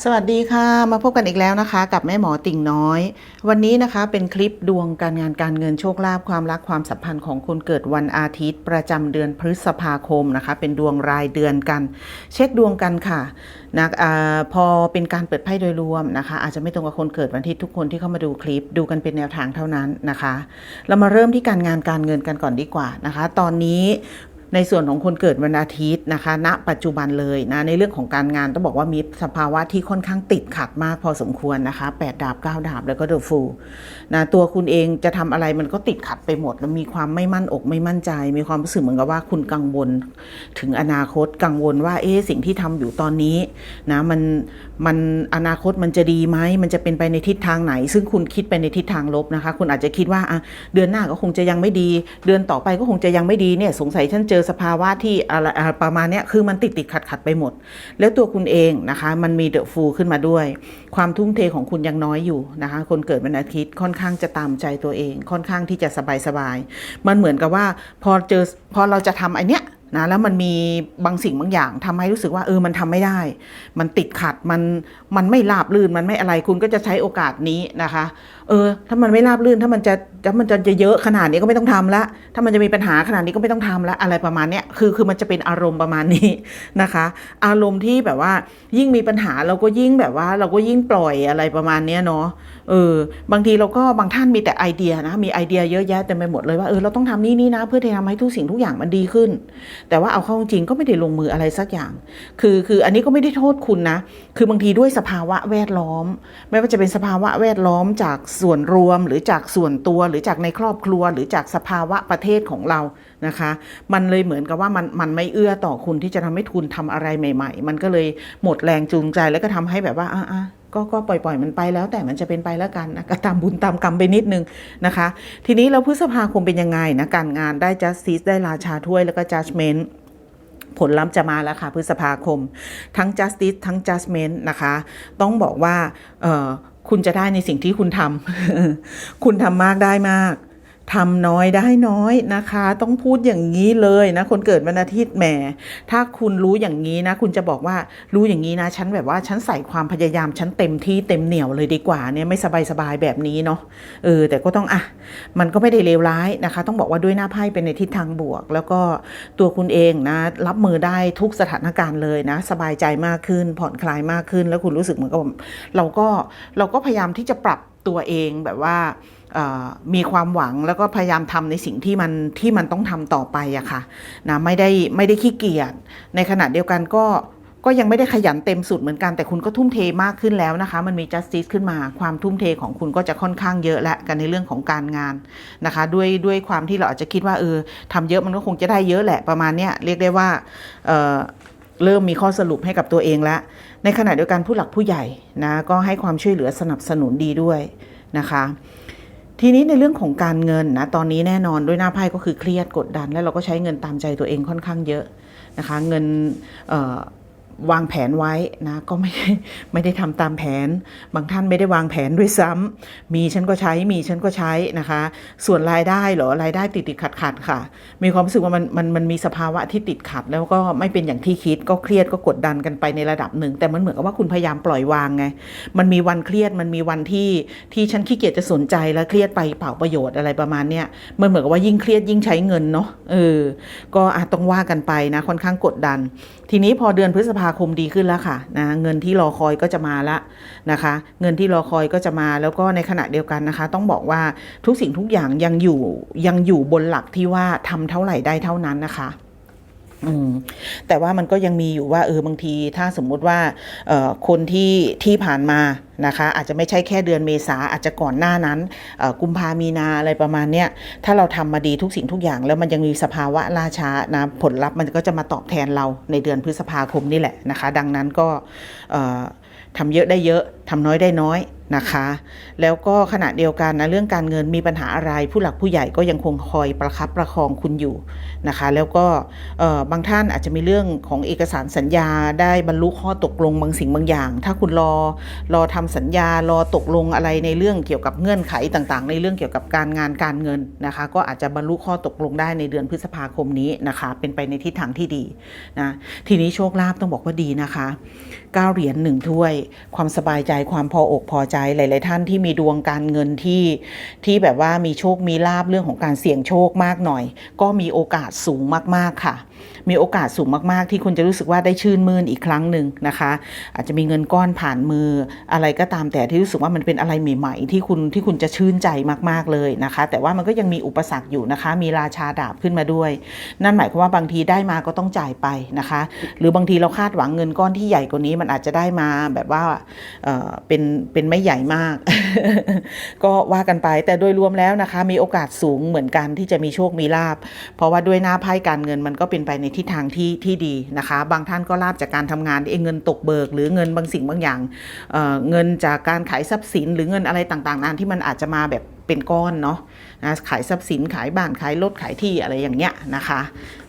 สวัสดีค่ะ มาพบกันอีกแล้วนะคะ กับแม่หมอติ่งน้อย วันนี้นะคะเป็นคลิปดวงการงานการเงินโชคลาภความรักความสัมพันธ์ของคนเกิดวันอาทิตย์ ประจำเดือนพฤษภาคมนะคะ เป็นดวงรายเดือนกัน เช็คดวงกันค่ะนะอาพอเป็นการเปิดไพ่โดยรวมนะคะ อาจจะไม่ตรงกับคนเกิดวันอาทิตย์ทุกคนที่เข้ามาดูคลิปดูกันเป็นแนวทางเท่านั้นนะคะ เรามาเริ่มที่การงานการเงินกันก่อนดีกว่านะคะ ตอนนี้ ในส่วนของคนเกิดวันอาทิตย์นะคะ ณ ปัจจุบันเลยนะในเรื่องของการงานต้องบอกว่ามีสภาวะที่ค่อนข้างติดขัดมากพอสมควรนะคะ 8 ดาบ 9 ดาบแล้วก็เดอะฟูนะตัวคุณเองจะทำอะไรมันก็ติดขัดไปหมด แล้วมีความไม่มั่นอกไม่มั่นใจ มีความรู้สึกเหมือนกับว่าคุณกังวล ถึงอนาคตกังวลว่าเอ๊สิ่งที่ทำอยู่ตอนนี้นะมันมันอนาคตมันจะดีไหมมันจะเป็นไปในทิศทางไหน ซึ่งคุณคิดไปในทิศทางลบนะคะ คุณอาจจะคิดว่าเดือนหน้าก็คงจะยังไม่ดี เดือนต่อไปก็คงจะยังไม่ดีเนี่ยสงสัยฉันเจอสภาวะที่อะไรประมาณนี้คือมันติดติดขัดขัดไปหมด แล้วตัวคุณเองนะคะ มันมีเดอะฟูขึ้นมาด้วย ความทุ่มเทของคุณยังน้อยอยู่นะคะ คนเกิดวันอาทิตย์ค่อนข้างจะตามใจตัวเอง ค่อนข้างที่จะสบายสบายมันเหมือนกับว่าพอเจอพอเราจะทำไอเนี้ย นะแล้วมันมีบางสิ่งบางอย่างทำให้รู้สึกว่าเออมันทำไม่ได้ มันติดขัดมันมันไม่ราบลื่นมันไม่อะไรคุณก็จะใช้โอกาสนี้นะคะ เออ ถ้ามันไม่ราบลื่นถ้ามันจะถ้ามันจะเยอะขนาดนี้ก็ไม่ต้องทำละถ้ามันจะมีปัญหาขนาดนี้ก็ไม่ต้องทำละอะไรประมาณเนี้ยคือคือมันจะเป็นอารมณ์ประมาณนี้นะคะ อารมณ์ที่แบบว่ายิ่งมีปัญหาเราก็ยิ่งแบบว่า เราก็ยิ่งปล่อยอะไรประมาณเนี้ยเนาะเออบางทีเราก็บางท่านมีแต่ไอเดียนะมีไอเดียเยอะแยะเต็มไปหมดเลยว่าเออเราต้องทำนี่นี่นะเพื่อที่จะทำให้ทุกสิ่งทุกอย่างมันดีขึ้น แต่ว่าเอาเข้าจริงก็ไม่ได้ลงมืออะไรสักอย่าง คือคืออันนี้ก็ไม่ได้โทษคุณนะ คือบางทีด้วยสภาวะแวดล้อม ไม่ว่าจะเป็นสภาวะแวดล้อมจากส่วนรวมหรือจากส่วนตัวหรือจากในครอบครัว หรือจากสภาวะประเทศของเรานะคะ มันเลยเหมือนกับว่ามันมันไม่เอื้อต่อคุณที่จะทำให้คุณทำอะไรใหม่ ๆ มันก็เลยหมดแรงจูงใจแล้วก็ทำให้แบบว่าอะอะ ก็ก็ปล่อยปล่อยมันไปแล้วแต่มันจะเป็นไปแล้วกันนะก็ตามบุญตามกรรมไปนิดนึงนะคะ ทีนี้เราพฤษภาคมเป็นยังไงนะการงานได้ justice ได้ราชาถ้วยแล้วก็ judgment ผลลัพธ์จะมาแล้วค่ะพฤษภาคม ทั้ง justice ทั้ง judgment นะคะ ต้องบอกว่าคุณจะได้ในสิ่งที่คุณทำคุณทำมากได้มาก ทำน้อยได้น้อยนะคะ ต้องพูดอย่างนี้เลยนะ คนเกิดวันอาทิตย์แหม ถ้าคุณรู้อย่างนี้นะ คุณจะบอกว่ารู้อย่างนี้นะ ฉันแบบว่าฉันใส่ความพยายามฉันเต็มที่เต็มเหนียวเลยดีกว่าเนี่ยไม่สบายสบายแบบนี้เนาะเออแต่ก็ต้องอะ มันก็ไม่ได้เลวร้ายนะคะ ต้องบอกว่าด้วยหน้าไพ่เป็นในทิศทางบวก แล้วก็ตัวคุณเองนะ รับมือได้ทุกสถานการณ์เลยนะ สบายใจมากขึ้น ผ่อนคลายมากขึ้น แล้วคุณรู้สึกเหมือนกับเราก็เราก็พยายามที่จะปรับตัวเองแบบว่า มีความหวังแล้วก็พยายามทำในสิ่งที่มันที่มันต้องทำต่อไปอะค่ะนะไม่ได้ไม่ได้ขี้เกียจในขณะเดียวกันก็ก็ยังไม่ได้ขยันเต็มสุดเหมือนกันแต่คุณก็ทุ่มเทมากขึ้นแล้วนะคะ มันมี justice ขึ้นมาความทุ่มเทของคุณก็จะค่อนข้างเยอะและกันในเรื่องของการงานนะคะ ด้วยด้วยความที่เราอาจจะคิดว่าเออทำเยอะมันก็คงจะได้เยอะแหละประมาณเนี้ยเรียกได้ว่าเเริ่มมีข้อสรุปให้กับตัวเองแล้ว ในขณะเดียวกันผู้หลักผู้ใหญ่นะก็ให้ความช่วยเหลือสนับสนุนดีด้วยนะคะ ทีนี้ในเรื่องของการเงินนะตอนนี้แน่นอนด้วยหน้าไพ่ก็คือเครียดกดดัน แล้วเราก็ใช้เงินตามใจตัวเองค่อนข้างเยอะนะคะ เงินเวางแผนไว้นะก็ไม่ได้ไม่ได้ทำตามแผน บางท่านไม่ได้วางแผนด้วยซ้ำมีฉันก็ใช้มีฉันก็ใช้นะคะ ส่วนรายได้เหรอรายได้ติดติดขัดขัดค่ะ มีความรู้สึกว่ามันมันมันมีสภาวะที่ติดขัด แล้วก็ไม่เป็นอย่างที่คิดก็เครียดก็กดดันกันไปในระดับหนึ่ง แต่มันเหมือนกับว่าคุณพยายามปล่อยวางไงมันมีวันเครียดมันมีวันที่ที่ฉันขี้เกียจจะสนใจแล้วเครียดไปเปล่าประโยชน์อะไรประมาณเนี้ยมันเหมือนกับว่ายิ่งเครียดยิ่งใช้เงินเนาะเออก็อาจต้องว่ากันไปนะค่อนข้างกดดัน ทีนี้พอเดือนพฤษภาคมดีขึ้นแล้วค่ะนะเงินที่รอคอยก็จะมาละนะคะ เงินที่รอคอยก็จะมาแล้วก็ในขณะเดียวกันนะคะ ต้องบอกว่าทุกสิ่งทุกอย่างยังอยู่ยังอยู่บนหลักที่ว่าทำเท่าไหร่ได้เท่านั้นนะคะ อืมแต่ว่ามันก็ยังมีอยู่ว่าเออบางทีถ้าสมมุติว่าเอ่อคนที่ที่ผ่านมานะคะ อาจจะไม่ใช่แค่เดือนเมษาอาจจะก่อนหน้านั้นเอ่อกุมภามีนาอะไรประมาณเนี้ยถ้าเราทำมาดีทุกสิ่งทุกอย่าง แล้วมันยังมีสภาวะล่าช้านะผลลัพธ์มันก็จะมาตอบแทนเราในเดือนพฤษภาคมนี่แหละนะคะ ดังนั้นก็เอ่อทำเยอะได้เยอะ ทำน้อยได้น้อยนะคะ แล้วก็ขณะเดียวกันนะเรื่องการเงินมีปัญหาอะไร ผู้หลักผู้ใหญ่ก็ยังคงคอยประคับประคองคุณอยู่นะคะ แล้วก็บางท่านอาจจะมีเรื่องของเอกสารสัญญาได้บรรลุข้อตกลงบางสิ่งบางอย่าง ถ้าคุณรอรอทำสัญญารอตกลงอะไรในเรื่องเกี่ยวกับเงื่อนไขต่างๆ ในเรื่องเกี่ยวกับการงานการเงินนะคะ ก็อาจจะบรรลุข้อตกลงได้ในเดือนพฤษภาคมนี้นะคะ เป็นไปในทิศทางที่ดีนะทีนี้โชคลาภต้องบอกว่าดีนะคะ9เหรียญหนึ่งถ้วย ความสบายใจความพออกพอใจหลาย ๆ ท่านที่มีดวงการเงินที่ที่แบบว่ามีโชคมีลาบเรื่องของการเสี่ยงโชคมากหน่อย ก็มีโอกาสสูงมาก ๆ ค่ะ มีโอกาสสูงมากๆ ที่คุณจะรู้สึกว่าได้ชื่นมื่นอีกครั้งหนึ่งนะคะ อาจจะมีเงินก้อนผ่านมืออะไรก็ตามแต่ที่รู้สึกว่ามันเป็นอะไรใหม่ๆ ที่คุณที่คุณจะชื่นใจมากๆเลยนะคะ แต่ว่ามันก็ยังมีอุปสรรคอยู่นะคะ มีราชาดาบขึ้นมาด้วย นั่นหมายความว่าบางทีได้มาก็ต้องจ่ายไปนะคะ หรือบางทีเราคาดหวังเงินก้อนที่ใหญ่กว่านี้มันอาจจะได้มาแบบว่าเออเป็นเป็นไม่ใหญ่มาก ก็ว่ากันไปแต่โดยรวมแล้วนะคะ มีโอกาสสูงเหมือนกันที่จะมีโชคมีลาบเพราะว่าด้วยหน้าไพ่การเงินมันก็เป็นไปในทิศทางที่ที่ดีนะคะ บางท่านก็ลาบจากการทำงานเองเงินตกเบิก หรือเงินบางสิ่งบางอย่างเเงินจากการขายทรัพย์สิน หรือเงินอะไรต่างๆนั้นที่มันอาจจะมาแบบเป็นก้อนเนาะนะขายทรัพย์สินขายบ้านขายรถขายที่อะไรอย่างเงี้ยนะคะ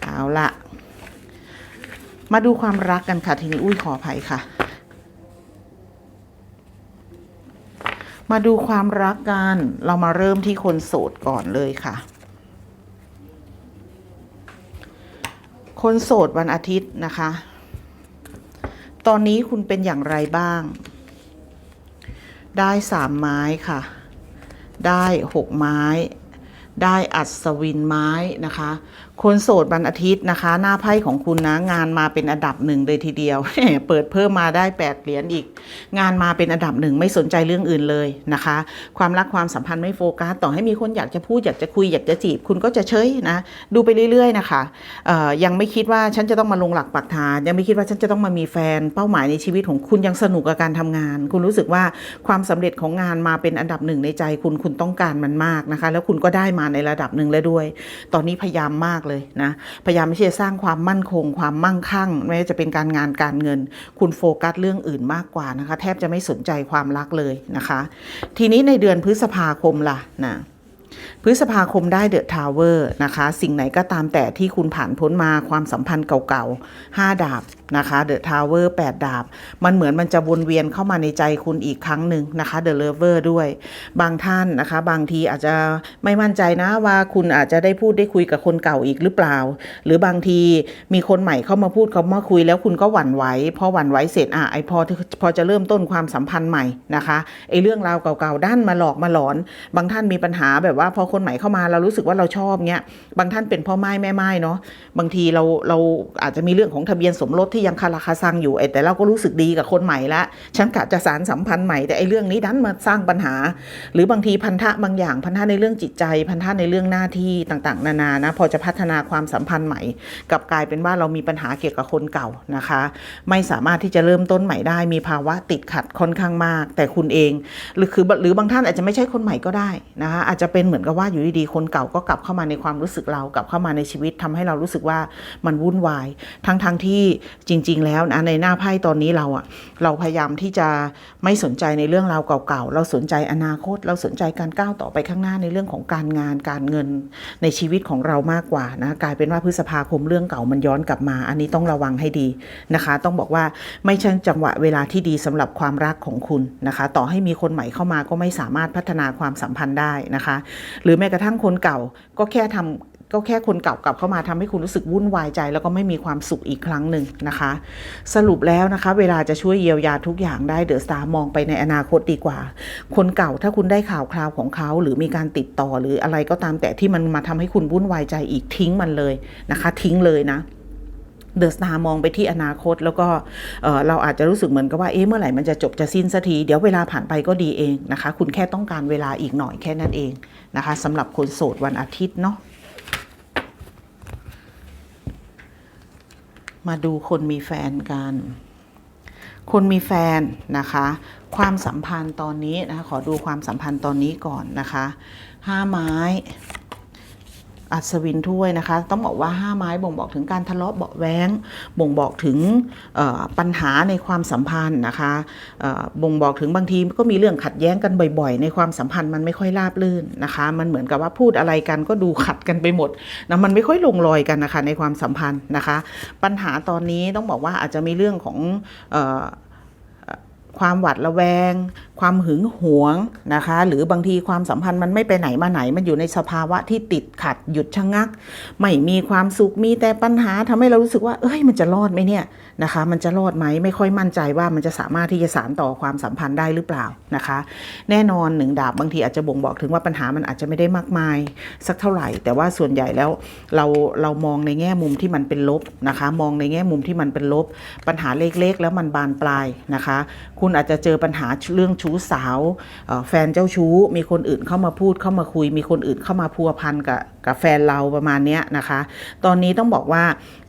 เอาละมาดูความรักกันค่ะทีนี้อุ้ยขออภัยค่ะ มาดูความรักกัน เรามาเริ่มที่คนโสดก่อนเลยค่ะ คนโสดวันอาทิตย์นะคะ ตอนนี้คุณเป็นอย่างไรบ้าง ได้สามไม้ค่ะ ได้หกไม้ ได้อัศวินไม้นะคะคนโสดวันอาทิตย์นะคะ หน้าไพ่ของคุณนะ งานมาเป็นอันดับหนึ่งเลยทีเดียวเปิดเพิ่มมาได้แปดเหรียญอีก งานมาเป็นอันดับหนึ่งไม่สนใจเรื่องอื่นเลยนะคะ ความรักความสัมพันธ์ไม่โฟกัสต่อให้มีคนอยากจะพูดอยากจะคุยอยากจะจีบ คุณก็จะเฉยนะดูไปเรื่อย ๆ นะคะยังไม่คิดว่าฉันจะต้องมาลงหลักปักฐานยังไม่คิดว่าฉันจะต้องมามีแฟนเป้าหมายในชีวิตของคุณยังสนุกกับการทำงาน คุณรู้สึกว่าความสำเร็จของงานมาเป็นอันดับหนึ่งในใจคุณคุณต้องการมันมากนะคะ แล้วคุณก็ได้มาในระดับหนึ่งแล้วด้วย ตอนนี้พยายามมากเลยนะ พยายามไม่ใช่จะสร้างความมั่นคง ความมั่งคั่ง ไม่ว่าจะเป็นการงานการเงิน คุณโฟกัสเรื่องอื่นมากกว่านะคะ แทบจะไม่สนใจความรักเลยนะคะ ทีนี้ในเดือนพฤษภาคมล่ะนะพฤษภาคมได้เดอะทาวเวอร์นะคะ สิ่งไหนก็ตามแต่ที่คุณผ่านพ้นมาความสัมพันธ์เก่าๆ5ดาบ นะคะเดอะทาวเวอร์8ดาบ มันเหมือนมันจะวนเวียนเข้ามาในใจคุณอีกครั้งหนึ่งนะคะเดอะเลเวอร์ด้วย บางท่านนะคะ บางทีอาจจะไม่มั่นใจนะว่าคุณอาจจะได้พูดได้คุยกับคนเก่าอีกหรือเปล่า หรือบางทีมีคนใหม่เข้ามาพูดเขามาคุยแล้วคุณก็หวั่นไหวพอหวั่นไหวเสร็จอะไอพอพอจะเริ่มต้นความสัมพันธ์ใหม่นะคะไอเรื่องราวเก่าๆด้านมาหลอกมาหลอน บางท่านมีปัญหาแบบว่าพอคนใหม่เข้ามาเรารู้สึกว่าเราชอบเงี้ยบางท่านเป็นพ่อไม้แม่ไม้เนาะบางทีเราเราอาจจะมีเรื่องของทะเบียนสมรสที่ยังคาราคาซังอยู่ไอ้แต่เราก็รู้สึกดีกับคนใหม่ละฉันกะจะสารสัมพันธ์ใหม่แต่ไอ้เรื่องนี้ดันมาสร้างปัญหา หรือบางทีพันธะบางอย่างพันธะในเรื่องจิตใจ พันธะในเรื่องหน้าที่ต่างๆ นานานะพอจะพัฒนาความสัมพันธ์ใหม่กับกลายเป็นว่าเรามีปัญหาเกี่ยวกับคนเก่านะคะ ไม่สามารถที่จะเริ่มต้นใหม่ได้ มีภาวะติดขัดค่อนข้างมาก แต่คุณเอง หรือคือหรือบางท่านอาจจะไม่ใช่คนใหม่ก็ได้นะคะอาจจะเป็นเหมือนกับว่าอยู่ดีๆคนเก่าก็กลับเข้ามาในความรู้สึกเรากลับเข้ามาในชีวิตทำให้เรารู้สึกว่ามันวุ่นวาย ทั้งๆทที่จริง ๆ แล้วนะในหน้าไพ่ตอนนี้เราอะเราพยายามที่จะไม่สนใจในเรื่องราวเก่าๆ เราสนใจอนาคต เราสนใจการก้าวต่อไปข้างหน้าในเรื่องของการงานการเงินในชีวิตของเรามากกว่านะกลายเป็นว่าพฤษภาคมเรื่องเก่ามันย้อนกลับมา อันนี้ต้องระวังให้ดีนะคะ ต้องบอกว่าไม่ใช่จังหวะเวลาที่ดีสำหรับความรักของคุณนะคะ ต่อให้มีคนใหม่เข้ามาก็ไม่สามารถพัฒนาความสัมพันธ์ได้นะคะ หรือแม้กระทั่งคนเก่าก็แค่ทำ ก็แค่คนเก่ากลับเข้ามาทำให้คุณรู้สึกวุ่นวายใจ แล้วก็ไม่มีความสุขอีกครั้งหนึ่งนะคะ สรุปแล้วนะคะ เวลาจะช่วยเยียวยาทุกอย่างได้เดอะสตาร์มองไปในอนาคตดีกว่า คนเก่าถ้าคุณได้ข่าวคราวของเขา หรือมีการติดต่อหรืออะไรก็ตามแต่ที่มันมาทำให้คุณวุ่นวายใจอีกทิ้งมันเลยนะคะ ทิ้งเลยนะเดอะสตาร์มองไปที่อนาคตแล้วก็เราอาจจะรู้สึกเหมือนกับว่าเอ๊ะเมื่อไหร่มันจะจบจะสิ้นสักที เดี๋ยวเวลาผ่านไปก็ดีเองนะคะ คุณแค่ต้องการเวลาอีกหน่อยแค่นั้นเองนะคะสำหรับคนโสดวันอาทิตย์เนาะ มาดูคนมีแฟนกัน คนมีแฟนนะคะ ความสัมพันธ์ตอนนี้นะคะขอดูความสัมพันธ์ตอนนี้ก่อนนะคะห้าไม้ อัศวินถ้วยนะคะ ต้องบอกว่าห้าไม้บ่งบอกถึงการทะเลาะเบาแว้งบ่งบอกถึงปัญหาในความสัมพันธ์นะคะบ่งบอกถึงบางทีก็มีเรื่องขัดแย้งกันบ่อย ๆ ในความสัมพันธ์มันไม่ค่อยราบรื่นนะคะ มันเหมือนกับว่าพูดอะไรกันก็ดูขัดกันไปหมดนะมันไม่ค่อยลงรอยกันนะคะในความสัมพันธ์นะคะ ปัญหาตอนนี้ต้องบอกว่าอาจจะมีเรื่องของ ความหวาดระแวง ความหึงหวงนะคะ หรือบางทีความสัมพันธ์มันไม่ไปไหนมาไหน มันอยู่ในสภาวะที่ติดขัดหยุดชะงัก ไม่มีความสุขมีแต่ปัญหาทำให้เรารู้สึกว่าเอ้ยมันจะรอดไหมเนี่ยนะคะ มันจะรอดไหมไม่ค่อยมั่นใจว่ามันจะสามารถที่จะสานต่อความสัมพันธ์ได้หรือเปล่านะคะ แน่นอนหนึ่งดาบบางทีอาจจะบ่งบอกถึงว่าปัญหามันอาจจะไม่ได้มากมาย สักเท่าไหร่ แต่ว่าส่วนใหญ่แล้วเราเรามองในแง่มุมที่มันเป็นลบนะคะ มองในแง่มุมที่มันเป็นลบ ปัญหาเล็กๆ แล้วมันบานปลายนะคะคุณอาจจะเจอปัญหาเรื่องชู้สาว แฟนเจ้าชู้ มีคนอื่นเข้ามาพูดเข้ามาคุย มีคนอื่นเข้ามาพัวพันกับกับแฟนเราประมาณนี้นะคะ ตอนนี้ต้องบอกว่า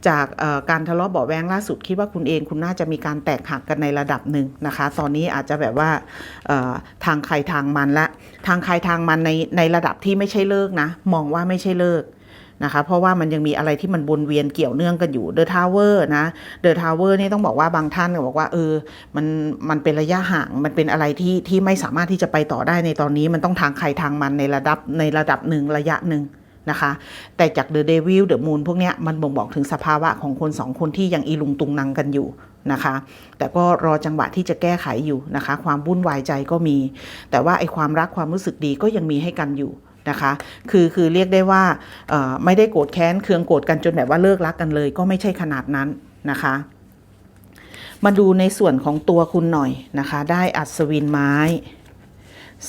จากการทะเลาะเบาแวงล่าสุดคิดว่าคุณเองคุณน่าจะมีการแตกหักกันในระดับหนึ่งนะคะ ตอนนี้อาจจะแบบว่าทางใครทางมันละ ทางใครทางมันในในระดับที่ไม่ใช่เลิกนะ มองว่าไม่ใช่เลิก นะคะ เพราะว่ามันยังมีอะไรที่มันวนเวียนเกี่ยวเนื่องกันอยู่เดอะทาวเวอร์นะเดอะทาวเวอร์นี่ต้องบอกว่าบางท่านก็บอกว่าเออมันมันเป็นระยะห่างมันเป็นอะไรที่ที่ไม่สามารถที่จะไปต่อได้ในตอนนี้มันต้องทางใครทางมันในระดับในระดับหนึ่งระยะหนึ่งนะคะ แต่จากเดอะเดวิลเดอะมูนพวกเนี้ยมันบ่งบอกถึงสภาวะของคนสองคนที่ยังอีลุงตุงนังกันอยู่นะคะ แต่ก็รอจังหวะที่จะแก้ไขอยู่นะคะ ความวุ่นวายใจก็มี แต่ว่าไอ้ความรักความรู้สึกดีก็ยังมีให้กันอยู่ นะคะ คือคือเรียกได้ว่าไม่ได้โกรธแค้นเคืองโกรธกันจนแบบว่าเลิกรักกันเลย ก็ไม่ใช่ขนาดนั้นนะคะ มาดูในส่วนของตัวคุณหน่อยนะคะ ได้อัศวินไม้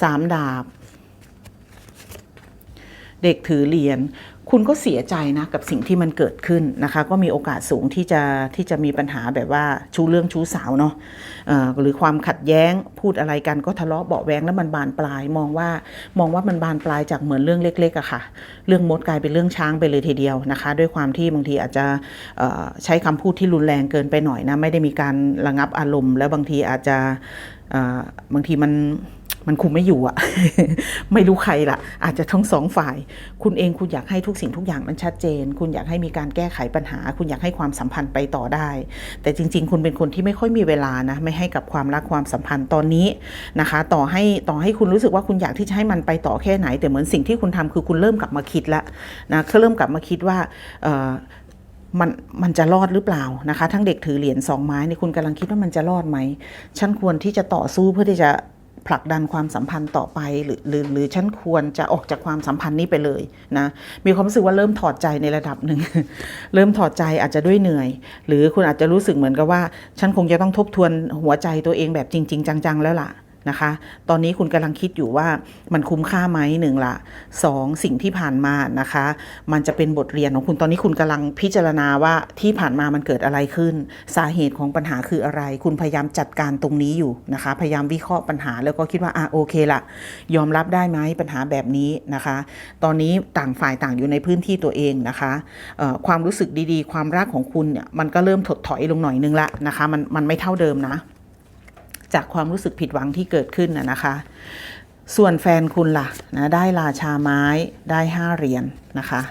สามดาบ เด็กถือเหรียญคุณก็เสียใจนะกับสิ่งที่มันเกิดขึ้นนะคะ ก็มีโอกาสสูงที่จะที่จะมีปัญหาแบบว่าชู้เรื่องชู้สาวเนาะหรือความขัดแย้งพูดอะไรกันก็ทะเลาะเบาแวงแล้วมันบานปลาย มองว่ามองว่ามันบานปลายจากเหมือนเรื่องเล็กๆอะค่ะ เรื่องมดกลายเป็นเรื่องช้างไปเลยทีเดียวนะคะ ด้วยความที่บางทีอาจจะใช้คำพูดที่รุนแรงเกินไปหน่อยนะไม่ได้มีการระงับอารมณ์ แล้วบางทีอาจจะบางทีมัน มันคุมไม่อยู่อะไม่รู้ใครละอาจจะทั้งสองฝ่าย คุณเองคุณอยากให้ทุกสิ่งทุกอย่างมันชัดเจน คุณอยากให้มีการแก้ไขปัญหา คุณอยากให้ความสัมพันธ์ไปต่อได้ แต่จริง ๆ คุณเป็นคนที่ไม่ค่อยมีเวลานะไม่ให้กับความรักความสัมพันธ์ตอนนี้นะคะ ต่อให้ต่อให้คุณรู้สึกว่าคุณอยากที่จะให้มันไปต่อแค่ไหน แต่เหมือนสิ่งที่คุณทำคือคุณเริ่มกลับมาคิดละนะเขาเริ่มกลับมาคิดว่ามันมันจะรอดหรือเปล่านะคะ ทั้งเด็กถือเหรียญสองไม้เนี่ยคุณกำลังคิดว่ามันจะรอดไหมฉันควรที่จะต่อสู้เพื่อที่จะ ผลักดันความสัมพันธ์ต่อไป หรือหรือหรือฉันควรจะออกจากความสัมพันธ์นี้ไปเลยนะมีความรู้สึกว่าเริ่มถอดใจในระดับหนึ่ง เริ่มถอดใจอาจจะด้วยเหนื่อย หรือคุณอาจจะรู้สึกเหมือนกับว่า ฉันคงจะต้องทบทวนหัวใจตัวเองแบบจริง ๆ จัง ๆ แล้วล่ะ นะคะ ตอนนี้คุณกำลังคิดอยู่ว่ามันคุ้มค่าไหมหนึ่งละสองสิ่งที่ผ่านมานะคะ มันจะเป็นบทเรียนของคุณตอนนี้คุณกำลังพิจารณาว่าที่ผ่านมามันเกิดอะไรขึ้น สาเหตุของปัญหาคืออะไร คุณพยายามจัดการตรงนี้อยู่นะคะ พยายามวิเคราะห์ปัญหาแล้วก็คิดว่าอะโอเคละยอมรับได้ไหมปัญหาแบบนี้นะคะ ตอนนี้ต่างฝ่ายต่างอยู่ในพื้นที่ตัวเองนะคะความรู้สึกดีๆ ความรักของคุณเนี่ยมันก็เริ่มถดถอยลงหน่อยนึงละนะคะมันมันไม่เท่าเดิมนะ จากความรู้สึกผิดหวังที่เกิดขึ้นนะนะคะ ส่วนแฟนคุณล่ะนะได้ราชาไม้ได้ห้าเหรียญนนะคะ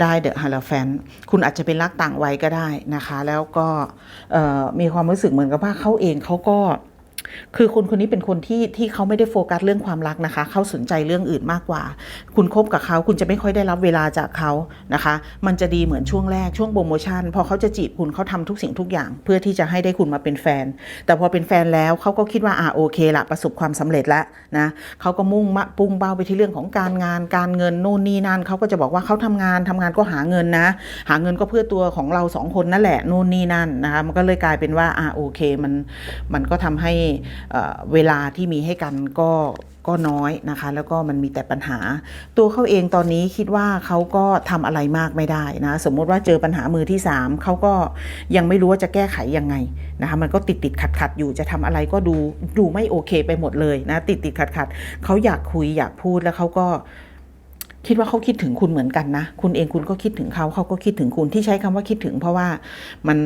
ได้เดอะฮาร์แฟนคุณอาจจะเป็นรักต่างวัยก็ได้นะคะ แล้วก็มีความรู้สึกเหมือนกับว่าเขาเองเขาก็ คือคนคนนี้เป็นคนที่ที่เขาไม่ได้โฟกัสเรื่องความรักนะคะ เขาสนใจเรื่องอื่นมากกว่า คุณคบกับเขาคุณจะไม่ค่อยได้รับเวลาจากเขานะคะ มันจะดีเหมือนช่วงแรกช่วงโปรโมชั่น พอเขาจะจีบคุณเขาทำทุกสิ่งทุกอย่าง เพื่อที่จะให้ได้คุณมาเป็นแฟน แต่พอเป็นแฟนแล้วเขาก็คิดว่าอ่าโอเคละประสบความสำเร็จแล้วนะเขาก็มุ่งมะปุ้งเป้าไปที่เรื่องของการงานการเงินนู่นนี่นั่นเขาก็จะบอกว่าเขาทำงานทำงานก็หาเงินนะ หาเงินก็เพื่อตัวของเราสองคนนั่นแหละนู่นนี่นั่นนะคะมันก็เลยกลายเป็นว่าอ่าโอเคมันมันก็ทำให้เวลาที่มีให้กันก็ก็น้อยนะคะ แล้วก็มันมีแต่ปัญหา ตัวเขาเองตอนนี้คิดว่าเขาก็ทำอะไรมากไม่ได้นะ สมมติว่าเจอปัญหามือที่สามเขาก็ยังไม่รู้ว่าจะแก้ไขยังไงนะคะมันก็ติดติดขัดขัดอยู่จะทำอะไรก็ดูดูไม่โอเคไปหมดเลยนะติดติดขัดขัดเขาอยากคุยอยากพูดแล้วเขาก็ คิดว่าเขาคิดถึงคุณเหมือนกันนะ คุณเองคุณก็คิดถึงเขาเขาก็คิดถึงคุณที่ใช้คำว่าคิดถึง เพราะว่ามัน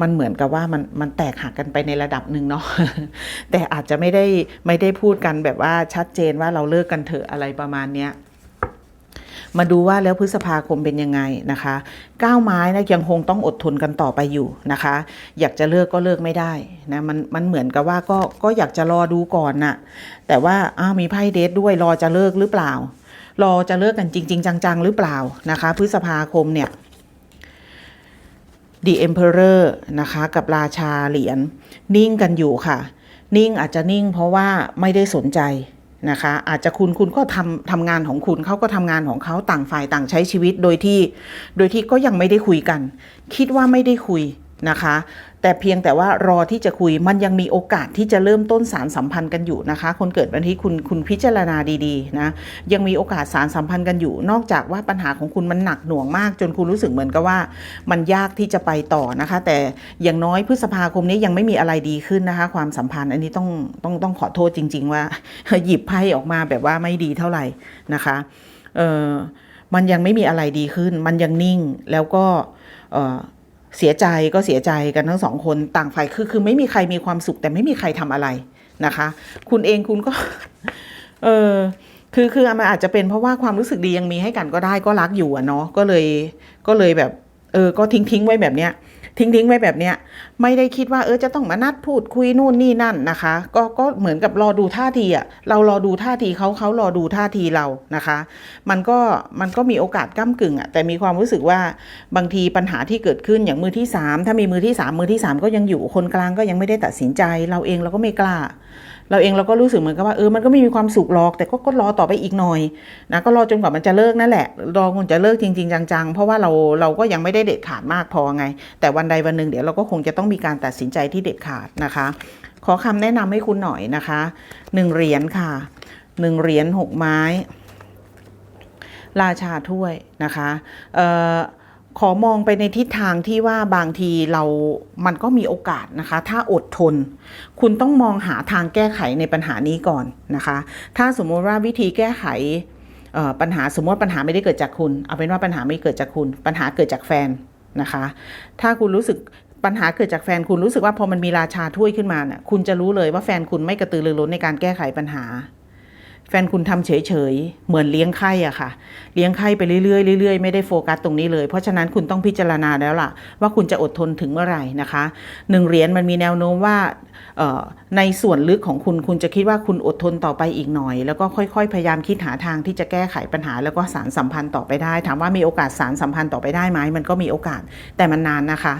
มันเหมือนกับว่ามันมันแตกหักกันไปในระดับหนึ่งเนาะแต่อาจจะไม่ได้ไม่ได้พูดกันแบบว่าชัดเจนว่าเราเลิกกันเถอะอะไรประมาณเนี้ยมาดูว่าแล้วพฤษภาคมเป็นยังไงนะคะก้าวไม้นะยังคงต้องอดทนกันต่อไปอยู่นะคะ อยากจะเลิกก็เลิกไม่ได้นะมันมันเหมือนกับว่าก็ก็อยากจะรอดูก่อนน่ะแต่ว่าอ้าวมีไพ่เดทด้วยรอจะเลิกหรือเปล่า รอจะเลิกกันจริง ๆ จัง ๆ หรือเปล่านะคะ พฤษภาคมเนี่ย The Emperor นะคะ กับราชาเหรียญนิ่งกันอยู่ค่ะ นิ่งอาจจะนิ่งเพราะว่าไม่ได้สนใจนะคะ อาจจะคุณคุณก็ทำทำงานของคุณเขาก็ทำงานของเขาต่างฝ่ายต่างใช้ชีวิตโดยที่ โดยที่ก็ยังไม่ได้คุยกัน คิดว่าไม่ได้คุยนะคะ แต่เพียงแต่ว่ารอที่จะคุยมันยังมีโอกาสที่จะเริ่มต้นสารสัมพันธ์กันอยู่นะคะ คนเกิดวันที่คุณคุณพิจารณาดีๆนะยังมีโอกาสสารสัมพันธ์กันอยู่ นอกจากว่าปัญหาของคุณมันหนักหน่วงมาก จนคุณรู้สึกเหมือนกับว่า มันยากที่จะไปต่อนะคะ แต่อย่างน้อยพฤษภาคมนี้ยังไม่มีอะไรดีขึ้นนะคะ ความสัมพันธ์อันนี้ต้องต้องต้องขอโทษจริง ๆ ว่า หยิบไพ่ออกมาแบบว่าไม่ดีเท่าไหร่นะคะเออมันยังไม่มีอะไรดีขึ้น มันยังนิ่งแล้วก็ เสียใจก็เสียใจกันทั้งสองคนต่างฝ่ายคือคือไม่มีใครมีความสุข แต่ไม่มีใครทำอะไรนะคะ คุณเองคุณก็ เออคือคือมันอาจจะเป็นเพราะว่าความรู้สึกดียังมีให้กันก็ได้ก็รักอยู่อะเนาะก็เลยก็เลยแบบ เออ ก็ทิ้งทิ้งไว้แบบเนี้ยทิ้งทิ้งไว้แบบเนี้ยไม่ได้คิดว่าเออจะต้องมานัดพูดคุยนู่นนี่นั่นนะคะ ก็ก็เหมือนกับรอดูท่าทีอะเรารอดูท่าทีเขาเขารอดูท่าทีเรานะคะ มันก็มันก็มีโอกาสก้ากึ่งอะแต่มีความรู้สึกว่าบางทีปัญหาที่เกิดขึ้นอย่างมือที่สามถ้ามีมือที่สามมือที่สามก็ยังอยู่คนกลางก็ยังไม่ได้ตัดสินใจ เราเองเราก็ไม่กล้า เราเองเราก็รู้สึกเหมือนกับว่าเออมันก็ไม่มีความสุขหรอก แต่ก็ก็รอต่อไปอีกหน่อยนะก็รอจนกว่ามันจะเลิกนั่นแหละรอจนจะเลิกจริง ๆ จังๆ เพราะว่าเราเราก็ยังไม่ได้เด็ดขาดมากพอไง แต่วันใดวันหนึ่งเดี๋ยวเราก็คงจะต้องมีการตัดสินใจที่เด็ดขาดนะคะ ขอคำแนะนำให้คุณหน่อยนะคะหนึ่งเหรียญค่ะหนึ่งเหรียญหกไม้ ราชาถ้วยนะคะออขอมองไปในทิศทางที่ว่าบางทีเรา มันก็มีโอกาสนะคะ ถ้าอดทน คุณต้องมองหาทางแก้ไขในปัญหานี้ก่อนนะคะ ถ้าสมมติว่าวิธีแก้ไขปัญหาสมมติว่าปัญหาไม่ได้เกิดจากคุณ เอาเป็นว่าปัญหาไม่เกิดจากคุณ ปัญหาเกิดจากแฟนนะคะ ถ้าคุณรู้สึก ปัญหาเกิดจากแฟนคุณรู้สึกว่าพอมันมีราชาถ้วยขึ้นมาเนี่ยคุณจะรู้เลยว่าแฟนคุณไม่กระตือรือร้นในการแก้ไขปัญหา แฟนคุณทำเฉยๆ เหมือนเลี้ยงไข่อะค่ะ เลี้ยงไข่ไปเรื่อยๆเรื่อยๆ ไม่ได้โฟกัสตรงนี้เลย เพราะฉะนั้นคุณต้องพิจารณาแล้วล่ะ ว่าคุณจะอดทนถึงเมื่อไหร่นะคะหนึ่งเหรียญมันมีแนวโน้มว่าในส่วนลึกของคุณคุณจะคิดว่าคุณอดทนต่อไปอีกหน่อย แล้วก็ค่อยๆ พยายามคิดหาทางที่จะแก้ไขปัญหา แล้วก็สารสัมพันธ์ต่อไปได้ ถามว่ามีโอกาสสารสัมพันธ์ต่อไปได้ไหมมันก็มีโอกาสแต่มันนานนะคะ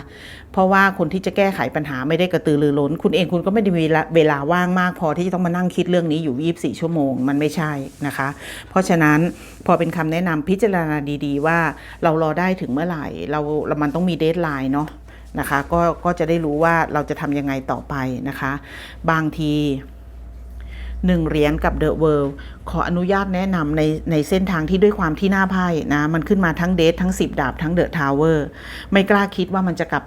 เพราะว่าคนที่จะแก้ไขปัญหาไม่ได้กระตือรือร้น คุณเองคุณก็ไม่ได้มีเวลาว่างมากพอที่จะต้องมานั่งคิดเรื่องนี้อยู่ 24 ชั่วโมงมันไม่ใช่นะคะ เพราะฉะนั้นพอเป็นคำแนะนำพิจารณาดีๆ ว่าเรารอได้ถึงเมื่อไหร่เราเรามันต้องมีเดทไลน์เนาะนะคะก็ก็จะได้รู้ว่าเราจะทำยังไงต่อไปนะคะ บางทีหนึ่งเหรียญกับเดอะเวิลด์ขออนุญาตแนะนำในในเส้นทางที่ด้วยความที่หน้าไพ่นะ มันขึ้นมาทั้งเดททั้ง10ดาบทั้งเดอะทาวเวอร์ไม่กล้าคิดว่ามันจะกลับ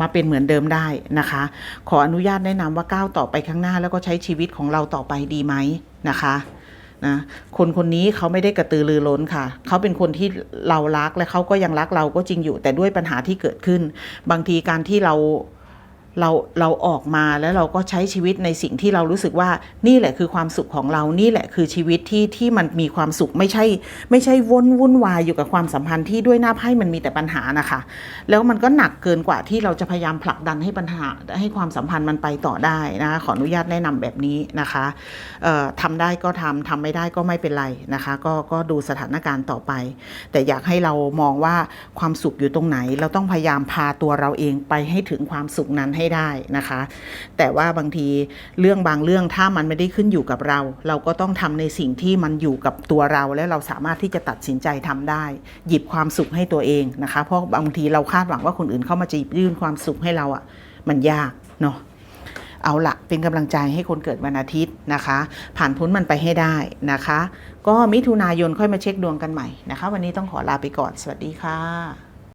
มาเป็นเหมือนเดิมได้นะคะ ขออนุญาตแนะนำว่าก้าวต่อไปข้างหน้าแล้วก็ใช้ชีวิตของเราต่อไปดีไหมนะคะนะคนคนนี้เขาไม่ได้กระตือรือร้นค่ะ เขาเป็นคนที่เรารักและเขาก็ยังรักเราก็จริงอยู่ แต่ด้วยปัญหาที่เกิดขึ้น บางทีการที่เรา เราเราออกมาแล้วเราก็ใช้ชีวิตในสิ่งที่เรารู้สึกว่านี่แหละคือความสุขของเรานี่แหละคือชีวิตที่ที่มันมีความสุขไม่ใช่ ไม่ใช่วนวุ่นวายอยู่กับความสัมพันธ์ที่ด้วยหน้าไพ่มันมีแต่ปัญหานะคะ แล้วมันก็หนักเกินกว่าที่เราจะพยายามผลักดันให้ปัญหาให้ความสัมพันธ์มันไปต่อได้นะคะขออนุญาตแนะนำแบบนี้นะคะเอ่อทำได้ก็ทำทำไม่ได้ก็ไม่เป็นไรนะคะ ก็ก็ดูสถานการณ์ต่อไป แต่อยากให้เรามองว่าความสุขอยู่ตรงไหน เราต้องพยายามพาตัวเราเองไปให้ถึงความสุขนั้นให้ได้นะคะ แต่ว่าบางทีเรื่องบางเรื่องถ้ามันไม่ได้ขึ้นอยู่กับเรา เราก็ต้องทำในสิ่งที่มันอยู่กับตัวเรา และเราสามารถที่จะตัดสินใจทำได้ หยิบความสุขให้ตัวเองนะคะ เพราะบางทีเราคาดหวังว่าคนอื่นเข้ามาจะหยิบยื่นความสุขให้เราอะ่ะมันยากเนาะเอาละเป็นกำลังใจให้คนเกิดวันอาทิตย์นะคะ ผ่านพ้นมันไปให้ได้นะคะ ก็มิถุนายนค่อยมาเช็คดวงกันใหม่นะคะ วันนี้ต้องขอลาไปก่อน สวัสดีค่ะ